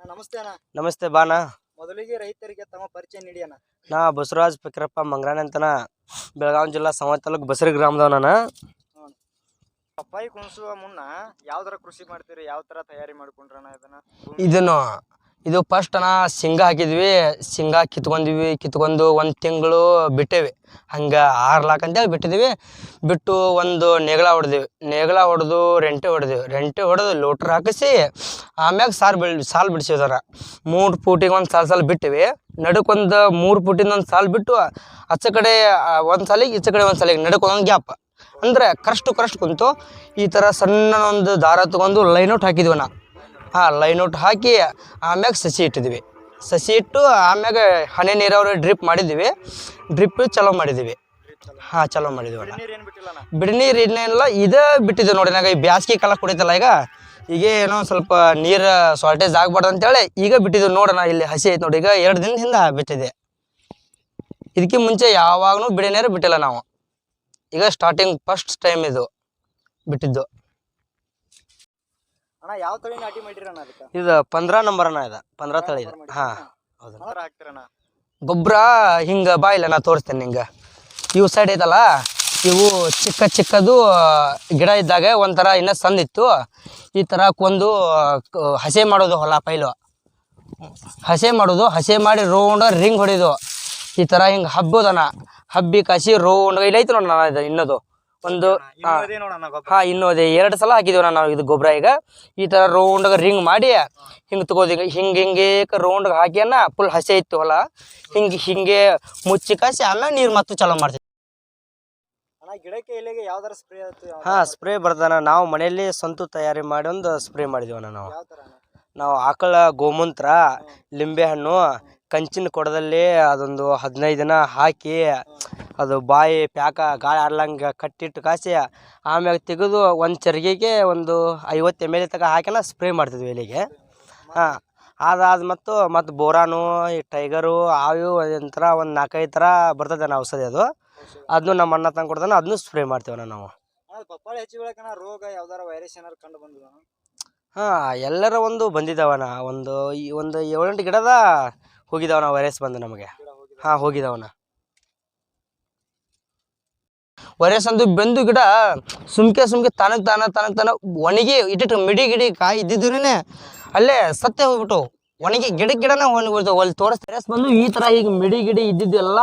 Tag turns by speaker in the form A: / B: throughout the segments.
A: ನಮಸ್ತೆ ಅಣ್ಣ.
B: ನಮಸ್ತೆ ಬಾನ
A: ಮೊದಲಿಗೆ ರೈತರಿಗೆ ತಮ್ಮ ಪರಿಚಯ ನೀಡಿ ಅಣ್ಣ.
B: ನಾ ಬಸವರಾಜ್ ಫಕೀರಪ್ಪ ಮಂಗ್ರಾಣಿ ಅಂತನ ಬೆಳಗಾವಿ ಜಿಲ್ಲಾ ಸಮಾಜ ತಾಲೂಕು ಬಸರಿ ಗ್ರಾಮದವ ನಾನು
A: ಪಪ್ಪಾಯಿ ಕುಣಿಸುವ ಮುನ್ನ ಯಾವ ತರ ಕೃಷಿ ಮಾಡ್ತೀರಿ? ಯಾವ ತರ ತಯಾರಿ ಮಾಡ್ಕೊಂಡ್ರಣ ಇದನ್ನ?
B: ಇದನ್ನು ಇದು ಫಸ್ಟ್ ನಾ ಶೇಂಗಾ ಹಾಕಿದ್ವಿ. ಶೇಂಗಾ ಕಿತ್ಕೊಂಡ್ವಿ. ಕಿತ್ಕೊಂಡು ಒಂದು ತಿಂಗಳು ಬಿಟ್ಟೇವಿ. ಹಂಗೆ ಆರ್ಲಾಕ್ ಅಂತೇಳಿ ಬಿಟ್ಟಿದ್ವಿ. ಬಿಟ್ಟು ಒಂದು ನೆಗಳ ಹೊಡೆದ್ವಿ. ನೆಗಳ ಹೊಡೆದು ರೆಂಟೆ ಹೊಡೆದಿವಿ. ರೆಂಟೆ ಹೊಡೆದು ಲೋಟ್ರ್ ಹಾಕಿಸಿ ಆಮ್ಯಾಗ ಸಾಲು ಬಿಳ್, ಸಾಲು ಬಿಡಿಸಿದಾರ. ಮೂರು ಫೂಟಿಗೆ ಒಂದು ಸಾಲು ಸಾಲು ಬಿಟ್ಟಿವಿ. ನಡುಕೊಂದು ಮೂರು ಫೂಟಿಂದ ಒಂದು ಸಾಲು ಬಿಟ್ಟು ಆಚ ಕಡೆ ಒಂದು ಸಾಲಿಗೆ, ಈಚೆ ಕಡೆ ಒಂದು ಸಾಲಿಗೆ ನಡುಕೊಂದು ಗ್ಯಾಪ್. ಅಂದರೆ ಕರೆಸ್ಟು, ಕರೆಸ್ಟ್ ಕುಂತು ಈ ಥರ ಸಣ್ಣ ಒಂದು ದಾರ ತೊಗೊಂಡು ಔಟ್ ಹಾಕಿದ್ವಿ ನಾ ಹಾಂ ಔಟ್ ಹಾಕಿ ಆಮ್ಯಾಗ ಸಸಿ ಇಟ್ಟಿದ್ವಿ. ಸಸಿ ಇಟ್ಟು ಆಮ್ಯಾಗ ಹನಿ ನೀರಾವರಿ ಡ್ರಿಪ್ ಮಾಡಿದ್ವಿ. ಡ್ರಿಪ್ ಚಲೋ ಮಾಡಿದ್ವಿ. ಹಾಂ ಚಲೋ ಮಾಡಿದ್ವಿ ಬಿಡಿ ನೀರು ಇನ್ನೇನಿಲ್ಲ ಇದೇ ಬಿಟ್ಟಿದ್ದೆ ನೋಡಿ ನಾಗ ಈ ಬ್ಯಾಸ್ಗೆ ಕಾಲ ಕುಡಿತಲ್ಲ ಈಗ. ಈಗ ಏನೋ ಸ್ವಲ್ಪ ನೀರು ಶಾರ್ಟೇಜ್ ಆಗಬಾರ್ದು ಅಂತೇಳಿ ಈಗ ಬಿಟ್ಟಿದ್ವಿ ನೋಡೋಣ ಇಲ್ಲಿ ಹಸಿ ಐತೆ ನೋಡಿ ಈಗ ಎರಡು ದಿನದಿಂದ ಬಿಟ್ಟಿದೆ. ಇದಕ್ಕೆ ಮುಂಚೆ ಯಾವಾಗಲೂ ಬಿಡಿ ನೀರು ಬಿಟ್ಟಿಲ್ಲ ನಾವು. ಈಗ ಸ್ಟಾರ್ಟಿಂಗ್ ಫಸ್ಟ್ ಟೈಮ್ ಇದು ಬಿಟ್ಟಿದ್ದು.
A: ಅಣ್ಣ ಯಾವ ತಳಿ ನಾಟಿ ಮಾಡಿರಿ ಅಣ್ಣ ಅದಕ್ಕೆ?
B: ಇದು ಪಂದ್ರ ನಂಬರ್ ಅಣ್ಣ ಇದೆ. ಪಂದ್ರ ತಳಿ ಇದೆ. ಹಾ. ಹೌದು.
A: ಯಾವ ತರ ಹಾಕ್ತಿರಣ್ಣ.
B: ಗೊಬ್ಬರ ಹಿಂಗೆ ಬಾ ಇಲ್ಲ ನಾ ತೋರಿಸ್ತೇನೆ ನಿಂಗೆ. ಇವು ಸೈಡ್ ಐತಲ್ಲ ಇವು ಚಿಕ್ಕ ಚಿಕ್ಕದು ಗಿಡ ಇದ್ದಾಗ ಒಂಥರ ಇನ್ನೂ ಸಂದಿತ್ತು ಈ ಥರ ಕೊಂದು ಕ- ಹಸೆ ಮಾಡೋದು ಹೊಲ ಪೈಲು. ಹಸೆ ಮಾಡೋದು ಹಸೆ ಮಾಡಿ ರೌಂಡ್ ರಿಂಗ್ ಹೊಡಿದು. ಈ ಥರ ಹಿಂಗೆ ಹಬ್ಬೋದನ. ಹಬ್ಬಿ ಕಸಿ ರೌಂಡ್ ಇಲ್ಲಿ ನೋಡಿ ನಾನು ಇದು ಇನ್ನದು. ಒಂದು ಹಾ ಅದೇ ಎರಡು ಸಲ ಹಾಕಿದೀವಿ ನಾವು ಇದು ಗೊಬ್ಬರ ಈಗ. ಈ ಥರ ರೌಂಡ್ಗೆ ರಿಂಗ್ ಮಾಡಿ ಹಿಂಗೆ ತಗೋದು ಹಿಂಗ ಹಿಂಗೆ ಹಿಂಗೆ ರೌಂಡ್ಗೆ ಹಾಕ್ಯಾನ ಫುಲ್ ಹಸಿ ಇತ್ತು ಹೊಲ. ಹಿಂಗೆ ಹಿಂಗೆ ಮುಚ್ಚಿ ಕಾಸಿ ಅಲ್ಲ ನೀರು ಮತ್ತೆ ಚಲೋ ಮಾಡ್ತೀವಿ.
A: ಅಣ್ಣ ಗಿಡಕ್ಕೆ ಎಲೆಗೆ ಯಾವ್ದಾರ ಸ್ಪ್ರೇ
B: ಹಾಂ ಸ್ಪ್ರೇ ಬರ್ದಾನ ನಾವು ಮನೆಯಲ್ಲಿ ಸ್ವಂತ ತಯಾರಿ ಮಾಡಿ ಒಂದು ಸ್ಪ್ರೇ ಮಾಡಿದೀವಣ್ಣ ನಾವು.
A: ತರ
B: ನಾವು ಆಕಳ ಗೋಮೂತ್ರ ಲಿಂಬೆ ಹಣ್ಣು ಕಂಚಿನ ಕೊಡದಲ್ಲಿ ಅದೊಂದು ಹದಿನೈದು ದಿನ ಹಾಕಿ ಅದು ಬಾಯಿ ಪ್ಯಾಕ ಗಾಳಿ ಆಡ್ಲಂಗೆ ಕಟ್ಟಿಟ್ಟು ಕಾಸಿ ಆಮ್ಯಾಗ ತೆಗೆದು ಒಂದು ಚರ್ಗೆಗೆ ಒಂದು ಐವತ್ತು ಎಂ ಎಲ್ ತನಕ ಹಾಕಿನ ಸ್ಪ್ರೇ ಮಾಡ್ತಿದ್ವಿ ಎಲೆಗೆ. ಹಾಂ ಅದಾದ ಮತ್ತು ಮತ್ತು ಬೋರಾನು ಈ ಟೈಗರು ಆವು ಒಂಥರ ಒಂದು ನಾಲ್ಕೈದು ಥರ ಬರ್ತದೆ ನಾವು ಔಷಧಿ ಅದು. ಅದನ್ನು ನಮ್ಮ ಅಣ್ಣ ತಂದು ಕೊಡ್ತಾನೆ ಅದನ್ನು ಸ್ಪ್ರೇ ಮಾಡ್ತೀವಣ್ಣ ನಾವು.
A: ಪಪ್ಪಾಳಿ ಹಚ್ಚಿ ಬೆಳಕನ ರೋಗ ಯಾವ್ದಾರ ವೈರಸ್ ಏನಾರು ಕಂಡು ಬಂದಿದ?
B: ಹಾಂ ಎಲ್ಲರ ಒಂದು ಬಂದಿದ್ದಾವಣ್ಣ ಒಂದು ಈ ಒಂದು ಏಳೆಂಟು ಗಿಡದ ಹೋಗಿದಾವಣ್ಣ ವೈರಸ್ ಬಂದು ನಮಗೆ. ಹಾ ಹೋಗಿದವನ ವೈರಸ್ ಅಂದು ಬೆಂದು ಗಿಡ ಸುಮ್ಕೆ ಸುಮ್ಕೆ ತನಕ್ ತಾನ ತನಕ ತಾನ ಒಣಗಿ ಇಟ್ಟಿಟ್ಟು ಮಿಡಿ ಗಿಡಿ ಕಾಯಿ ಇದ್ದಿದ್ರೇನೆ ಅಲ್ಲೇ ಸತ್ತೇ ಹೋಗ್ಬಿಟ್ಟು ಒಣಗಿ ಗಿಡ ಗಿಡನ ಒಣಗಿಬಿಡ್ತಾವೆ ಅಲ್ಲಿ ತೋರಿಸ್ ವೈರಸ್ ಬಂದು ಈ ಥರ ಈಗ ಮಿಡಿ ಗಿಡಿ ಇದ್ದಿದ್ದೆಲ್ಲ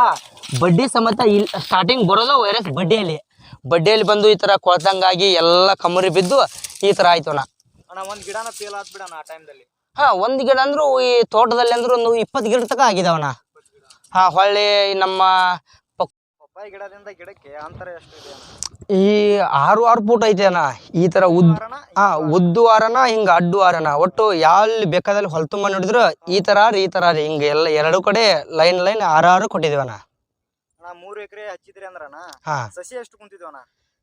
B: ಬಡ್ಡಿ ಸಮೇತ ಇಲ್ಲಿ ಸ್ಟಾರ್ಟಿಂಗ್ ಬರೋದು ವೈರಸ್ ಬಡ್ಡಿಯಲ್ಲಿ. ಬಡ್ಡಿಯಲ್ಲಿ ಬಂದು ಈ ಥರ ಕೊಳತಂಗಾಗಿ ಎಲ್ಲ ಕಮರಿ ಬಿದ್ದು ಈ ಥರ ಆಯ್ತು
A: ಅಣ್ಣ, ಒಂದು ಗಿಡನ ಫೇಲ್ ಆದ್ಬಿಡಣ ಆ ಟೈಮ್ದಲ್ಲಿ
B: ಹಾ ಒಂದು ಗಿಡ ಅಂದ್ರು ಈ ತೋಟದಲ್ಲಿ ಅಂದ್ರು ಒಂದು ಇಪ್ಪತ್ತು ಗಿಡ ತಕ ಆಗಿದವನ ಹಾ ಹೊಳ್ಳಿ ನಮ್ಮ
A: ಪಪ್ಪಾಯಿ ಗಿಡದಿಂದ ಗಿಡಕ್ಕೆ ಅಂತರ ಎಷ್ಟು ಇದೆ
B: ಈ ಆರು ಆರು ಫೂಟ್ ಐತೆ ಅಣ್ಣ ಈ ತರ ಉದ್
A: ಕಾರಣ
B: ಹಾ ಉದ್ದು ವಾರನ ಹಿಂಗ ಅಡ್ಡು ವಾರನ. ಒಟ್ಟು ಯಾವ ಬೇಕಾದಲ್ಲಿ ಹೊಲ್ತುಂಬ ನೋಡಿದ್ರು ಈ ತರ ಈ ತರ ಹಿಂಗ ಎಲ್ಲ ಎರಡು ಕಡೆ ಲೈನ್ ಲೈನ್ ಆರು ಆರು ಕೊಟ್ಟಿದೀವಣ್ಣ.
A: ಅಣ್ಣ ಮೂರು ಎಕರೆ ಹಚ್ಚಿದ್ರಿ ಅಂದ್ರಣ್ಣ.
B: ಹಾ.
A: ಸಸಿ ಎಷ್ಟು ಕುಂತಿದ್ವಣ್ಣ?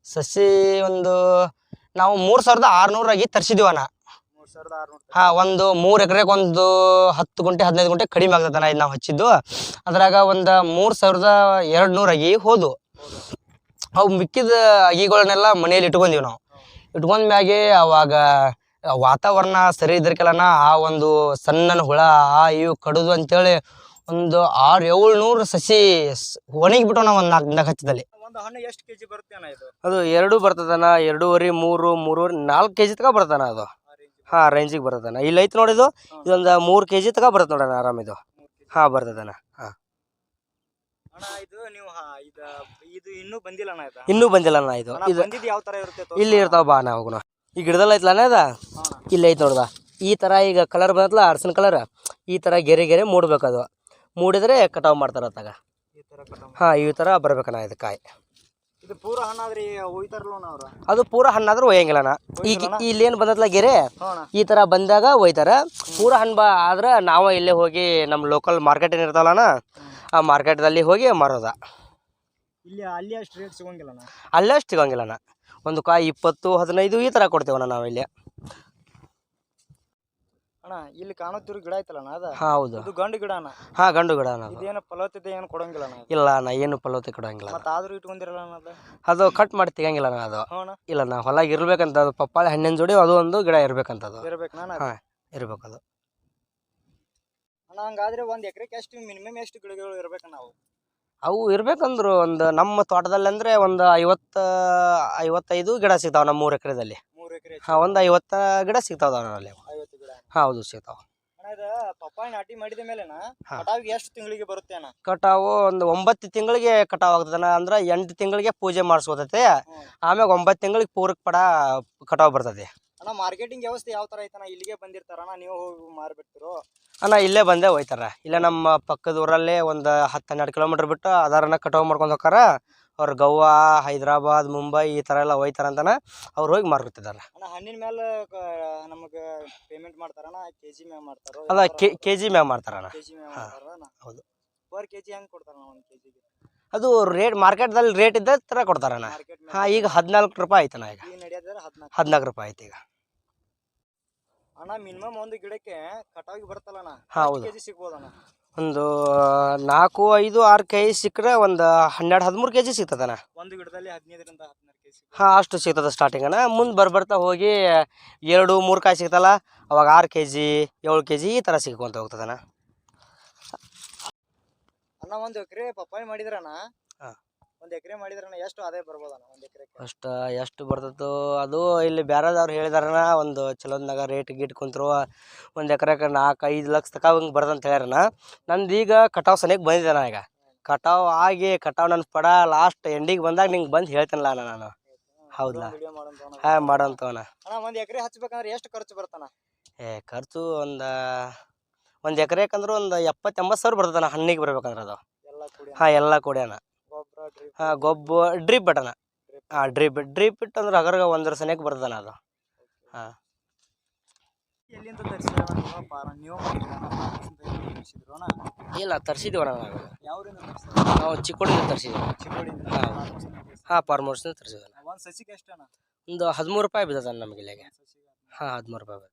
B: ಸಸಿ ಒಂದು ನಾವು ಮೂರ್ ಸಾವಿರದ ಆರ್ನೂರಾಗಿ ತರ್ಸಿದೀವಣ್ಣ. ಹಾ ಒಂದು ಮೂರ್ ಎಕರೆಗೆ ಒಂದು ಹತ್ತು ಗುಂಟೆ ಹದಿನೈದು ಗುಂಟೆ ಕಡಿಮೆ ಆಗ್ತದನ ಇದು ನಾವು ಹಚ್ಚಿದ್ದು. ಅದ್ರಾಗ ಒಂದು ಮೂರ್ ಸಾವಿರದ ಎರಡ್ ನೂರಾಗಿ ಹೋದು. ಅವು ಮಿಕ್ಕಿದ ಅಗಿಗಳನ್ನೆಲ್ಲ ಮನೆಯಲ್ಲಿ ಇಟ್ಕೊಂಡೀವಿ ನಾವು. ಇಟ್ಕೊಂಡ್ ಮ್ಯಾಗೆ ಅವಾಗ ವಾತಾವರಣ ಸರಿ ಇದ್ರಕ್ಕೆಲ್ಲನ ಆ ಒಂದು ಸಣ್ಣ ಹುಳ ಆ ಇವು ಕಡುದು ಅಂತೇಳಿ ಒಂದು ಆರು ಏಳ್ನೂರು ಸಸಿ ಒಣಗಿಬಿಟ್ಟು ನಾವು ಒಂದು ನಾಲ್ಕು ದಿನ ಹಚ್ಚದಲ್ಲಿ
A: ಕೆಜಿ
B: ಅದು ಎರಡು ಬರ್ತದನ ಎರಡೂವರೆ ಮೂರು ಮೂರುವರೆ ನಾಲ್ಕು ಕೆ ಜಿ ತನಕ ಬರ್ತದನ ಅದು. ಹಾಂ ರೇಂಜಿಗೆ ಬರ್ತದಣ್ಣ. ಇಲ್ಲಿ ಐತೆ ನೋಡಿದು ಇದೊಂದು ಮೂರು ಕೆ ಜಿ ತಗ ಬರ್ತದೆ ನೋಡೋಣ ಆರಾಮ್ ಇದು.
A: ಮೂರ್ kg.
B: ಹಾಂ ಬರ್ತದನ ಹಾಂ.
A: ಅಣ್ಣ ಇನ್ನೂ ಬಂದಿಲ್ಲ ಅಣ್ಣ ಇದು?
B: ಅಣ್ಣ
A: ಯಾವ ತರ ಇರುತ್ತೆ
B: ಇಲ್ಲಿ
A: ಅಣ್ಣ.
B: ಇರ್ತಾವ ಬಾ ನಾವು ಹೋಗೋಣ. ಈ ಗಿಡದಲ್ಲಿ ಐತಲ್ಲ ಅದ
A: ಅಣ್ಣ.
B: ಇಲ್ಲಿ ಐತೆ ನೋಡ್ದ. ಈ ಥರ ಈಗ ಕಲರ್ ಬಂದಲ್ಲ ಅರ್ಸಿನ ಕಲರ್ ಈ ಥರ ಗೆರೆ ಗೆರೆ ಮೂಡ್ಬೇಕದು. ಮೂಡಿದ್ರೆ ಕಟಾವು ಮಾಡ್ತಾರ ಅತ್ತಾಗ.
A: ತರ
B: ಹಾಂ ಈ ಥರ ಬರ್ಬೇಕಣ್ಣ ಇದು ಕಾಯಿ.
A: ಇದು ಪೂರ ಹಣ್ಣಾದ್ರಿ ಒಯ್ತಾರಲ್ಲ ಅವ್ರ?
B: ಅದು ಪೂರ ಹಣ್ಣಾದ್ರೂ ಒಯ್ಯಂಗಿಲ್ಲಣ್ಣ ಈಗ ಇಲ್ಲಿ ಏನು ಬಂದತ್ಲ ಗೆರೆ ಈ ಥರ ಬಂದಾಗ ಒಯ್ತಾರ. ಪೂರ ಹಣ್ಣು ಬಾ ಆದ್ರೆ ನಾವು ಇಲ್ಲೇ ಹೋಗಿ ನಮ್ಮ ಲೋಕಲ್ ಮಾರ್ಕೆಟ್ ಏನು ಆ ಆ ಮಾರ್ಕೆಟ್ದಲ್ಲಿ ಹೋಗಿ ಮಾರೋದ.
A: ಇಲ್ಲಿ ಅಲ್ಲಿ ಅಷ್ಟು ರೇಟ್ ಸಿಗೋಂಗಿಲ್ಲ
B: ಅಲ್ಲೇ ಅಷ್ಟು ಸಿಗಂಗಿಲ್ಲಣ್ಣ ಒಂದು ಕಾಯಿ ಇಪ್ಪತ್ತು ಹದಿನೈದು ಈ ಥರ ಕೊಡ್ತೇವಣ್ಣ ನಾವು ಇಲ್ಲಿ.
A: ಅಣ್ಣ ಇಲ್ಲಿ ಕಾಣುತ್ತಿರೋ ಗಿಡ ಐತಲ್ಲ ಅಣ್ಣ ಅದ?
B: ಹೌದು.
A: ಇದು ಗಂಡು ಗಿಡ ಅಣ್ಣ
B: ಹಾಂ ಗಂಡು ಗಿಡ ಅದು.
A: ಇದೇನು ಫಲವತ್ತತೆ ಏನು ಕೊಡಂಗಿಲ್ಲ ಅಣ್ಣ ಇದು.
B: ಇಲ್ಲ ಅಣ್ಣ ಏನು ಫಲವತ್ತೆ ಕೊಡಂಗಿಲ್ಲ
A: ಮತ್ತೆ ಆದ್ರೂ ಇಟ್ಕೊಂಡಿರಲ್ಲ ಅಣ್ಣ ಅದು?
B: ಅದು ಕಟ್ ಮಾಡಿ ತೆಗಂಗಿಲ್ಲ ಅದು.
A: ಹ್ಞೂ ಅಣ್ಣ.
B: ಇಲ್ಲ ನಾ ಹೊಲ ಇರ್ಬೇಕಂತ ಅದು ಪಪ್ಪಾಳೆ ಹಣ್ಣಿನ ಜೋಡಿ ಅದು ಒಂದು ಗಿಡ ಇರ್ಬೇಕಂತ ಅದು.
A: ಇರ್ಬೇಕು ನಾನು
B: ಹಾಂ ಇರ್ಬೇಕು ಅದು.
A: ಅಣ್ಣ ಹಂಗಾದ್ರೆ ಒಂದ್ ಎಕರೆಗೆ ಎಷ್ಟು ಮಿನಿಮಮ್ ಎಷ್ಟು ಗಿಡಗಳು ಇರ್ಬೇಕಣ್ಣ ನಾವು?
C: ಅವು ಇರ್ಬೇಕಂದ್ರು ಒಂದು ನಮ್ಮ ತೋಟದಲ್ಲಿ ಅಂದ್ರೆ ಒಂದು ಐವತ್ತು ಐವತ್ತೈದು ಗಿಡ ಸಿಗ್ತಾವ ನಮ್ಮ ಮೂರು ಎಕರೆದಲ್ಲಿ.
A: ಮೂರ್ ಎಕರೆ
C: ಹಾಂ ಒಂದು ಐವತ್ತು ಗಿಡ ಸಿಗ್ತಾವೆ ಅಲ್ಲಿ ಹೌದು ಸಿಗ್ತಾವ
A: ಪಪ್ಪಾಯಿ ನಾಟಿ ಮಾಡಿದ ಮೇಲೆನಾ ಕಟಾವಿಗೆ ಎಷ್ಟು ತಿಂಗಳಿಗೆ ಬರುತ್ತೆ ಅಣ್ಣ?
C: ಕಟಾವು ಒಂದು ಒಂಬತ್ತು ತಿಂಗಳಿಗೆ ಕಟಾವ್ ಆಗ್ತದನ ಅಂದ್ರೆ ಎಂಟು ತಿಂಗಳಿಗೆ ಪೂಜೆ ಮಾಡಿಸ್ಕೊತೈತಿ.
A: ಹ್ಮ್.
C: ಆಮ್ಯಾಗ ಒಂಬತ್ತು ತಿಂಗಳಿಗೆ ಪೂರಕ್ ಪಡ ಕಟಾವ್ ಬರ್ತದೆ.
A: ಅಣ್ಣ ಮಾರ್ಕೆಟಿಂಗ್ ವ್ಯವಸ್ಥೆ ಯಾವ ತರ ಐತಣ್ಣ? ಇಲ್ಲಿಗೆ ಬಂದಿರ್ತಾರಣ್ಣ ನೀವು ಹೋಗಿ ಮಾರ್ಬಿಡ್ತಿರೋ?
C: ಅಣ್ಣ ಇಲ್ಲೇ ಬಂದೇ ಹೋಯ್ತಾರ. ಇಲ್ಲೇ ನಮ್ಮ ಪಕ್ಕದ ಊರಲ್ಲೇ ಒಂದು ಹತ್ತು ಹನ್ನೆರಡು ಕಿಲೋಮೀಟರ್ ಬಿಟ್ಟು ಅದಾರನ್ನ ಕಟಾವ್ ಮಾಡ್ಕೊಂಡು ಹೋಗಾರ ಅವ್ರು ಗೋವಾ ಹೈದ್ರಾಬಾದ್ ಮುಂಬೈ ಈ ಥರ ಎಲ್ಲ ಹೋಯ್ತಾರ ಅಂತನ ಅವ್ರು ಹೋಗಿ ಮಾರ್ಕೊತಿದಾರ.
A: ಅಣ್ಣ ಹಣ್ಣಿನ ಮೇಲೆ ನಮಗೆ ಪೇಮೆಂಟ್ ಮಾಡ್ತಾರಣ್ಣ ಕೆ ಜಿ ಮ್ಯಾಗ ಮಾಡ್ತಾರೋ
C: ಅಲ್ಲ ಕೆ ಕೆ ಜಿ ಮ್ಯಾಗ ಮಾಡ್ತಾರಣ್ಣ.
A: ಕೆ ಜಿ ಮ್ಯಾಗ ಮಾಡ್ತಾರಣ್ಣ.
C: ಹೌದು.
A: ಪರ್ ಕೆ ಜಿ ಹೆಂಗೆ ಕೊಡ್ತಾರಣ್ಣ ಒಂದು ಕೆ ಜಿಗೆ
C: ಅದು ರೇಟ್ ಮಾರ್ಕೆಟ್ದಲ್ಲಿ ರೇಟ್ ಇದ್ದ ಥರ ಕೊಡ್ತಾರಣ್ಣ. ಹಾಂ ಈಗ ಹದಿನಾಲ್ಕು ರೂಪಾಯಿ ಆಯ್ತಣ್ಣ ಈಗ.
A: ಹದಿನಾಲ್ಕು
C: ರೂಪಾಯಿ. ಆಯ್ತು ಈಗ.
A: ಅಣ್ಣ ಮಿನಿಮಮ್ ಒಂದು ಗಿಡಕ್ಕೆ ಕಟಾವಿಗೆ ಬರ್ತಲ್ಲ
C: ಅಣ್ಣ ಹೌದು.
A: ಕೆ ಜಿ ಸಿಗ್ಬೋದಣ್ಣ.
C: ಒಂದು ನಾಲ್ಕು ಐದು ಆರು ಕೆ ಜಿ ಸಿಕ್ಕರೆ ಒಂದು ಹನ್ನೆರಡು ಹದಿಮೂರು ಕೆ ಜಿ ಸಿಗ್ತದನ
A: ಒಂದು ಗಿಡದಲ್ಲಿ ಹದಿನೈದರಿಂದ ಹದಿನಾರು ಕೆ ಜಿ
C: ಹಾಂ ಅಷ್ಟು ಸಿಗ್ತದೆ ಸ್ಟಾರ್ಟಿಂಗ್ ಅಣ್ಣ. ಮುಂದೆ ಬರ್ಬರ್ತಾ ಹೋಗಿ ಎರಡು ಮೂರು ಕಾಯಿ ಸಿಗ್ತಲ್ಲ ಅವಾಗ ಆರು ಕೆ ಜಿ ಏಳು ಕೆ ಜಿ ಈ ಥರ ಸಿಗ್ಕೊಂತ ಹೋಗ್ತದನ
A: ಅಣ್ಣ ಒಂದು ಎಕರೆ ಪಪ್ಪಾಯಿ ಮಾಡಿದ್ರಣ್ಣ.
C: ಹಾ.
A: ಒಂದು ಎಕರೆ ಮಾಡಿದ್ರಣ್ಣ ಎಷ್ಟು ಆದಾಯ ಬರ್ಬೋದಣ್ಣ ಒಂದು
C: ಅಷ್ಟು ಎಷ್ಟು ಬರ್ತದೋ ಅದು ಇಲ್ಲಿ ಬೇರೆದವ್ರು ಹೇಳಿದಾರನ ಒಂದು ಚಲೋದ್ನಾಗ ರೇಟ್ ಗೀಟ್ ಕುಂತ್ರು ಒಂದು ಎಕರೆಗೆ ನಾಲ್ಕು ಐದು ಲಕ್ಷ ತಕ ಬರ್ತ ಅಂತ ಹೇಳ್ಯಾರನ. ನಂದು ಈಗ ಕಟಾವು ಸಲೀಕ್ ಬಂದಿದ್ದೆ ಈಗ. ಕಟಾವು ಆಗಿ ಕಟಾವು ನನ್ನ ಪಡ ಲಾಸ್ಟ್ ಎಂಡಿಗೆ ಬಂದಾಗ ನಿಂಗೆ ಬಂದು ಹೇಳ್ತೇನಲ್ಲ ಅಣ್ಣ ನಾನು. ಹೌದಾ?
A: ಮಾಡಂತವನ.
C: ಹಾಂ ಮಾಡೋಂತವಣ್ಣ
A: ಅಣ್ಣ ಒಂದು ಎಕರೆ ಹಚ್ಬೇಕಂದ್ರೆ ಎಷ್ಟು ಖರ್ಚು ಬರ್ತಾನ?
C: ಏ ಖರ್ಚು ಒಂದು ಒಂದು ಎಕರೆಗೆ ಅಂದ್ರೆ ಒಂದು ಎಪ್ಪತ್ತು ಎಂಬತ್ತು ಸಾವಿರ ಬರ್ತದಣ್ಣ ಹಣ್ಣಿಗೆ ಬರ್ಬೇಕಂದ್ರೆ ಅದು. ಹಾಂ ಎಲ್ಲ ಕೂಡಿ ಅಣ್ಣ
A: ಗೊಬ್ಬರ ಡ್ರಿಪ್
C: ಹಾಂ ಗೊಬ್ಬ ಡ್ರಿಪ್ ಬಟನ ಹಾಂ ಡ್ರಿಪ್ ಡ್ರಿಪ್ ಇಟ್ಟು ಅಂದ್ರೆ ಅಗರ್ಗ ಒಂದರ ಸನಿಯಕ್ಕೆ ಬರ್ತದಲ್ಲ ಅದು. ಹಾಂ.
A: ಅಣ್ಣ
C: ಇಲ್ಲ ತರಿಸಿದ್ದೀವಣ್ಣ ನಾವು. ನಾವು ಚಿಕ್ಕೋಡಿಂದ ತರಿಸಿದ್ವಿ.
A: ಹಾಂ.
C: ಹಾ. ಹಾಂ ಪಾರ್ಮೋರ್ಸ್ ತರಿಸಿದ್ವಿ
A: ಒಂದು
C: ಹದಿಮೂರು ರೂಪಾಯಿ ಬಿದ್ದದ ನಮಗೆ ಇಲ್ಲಿಗೆ. ಹಾಂ ಹದಿಮೂರು ರೂಪಾಯಿ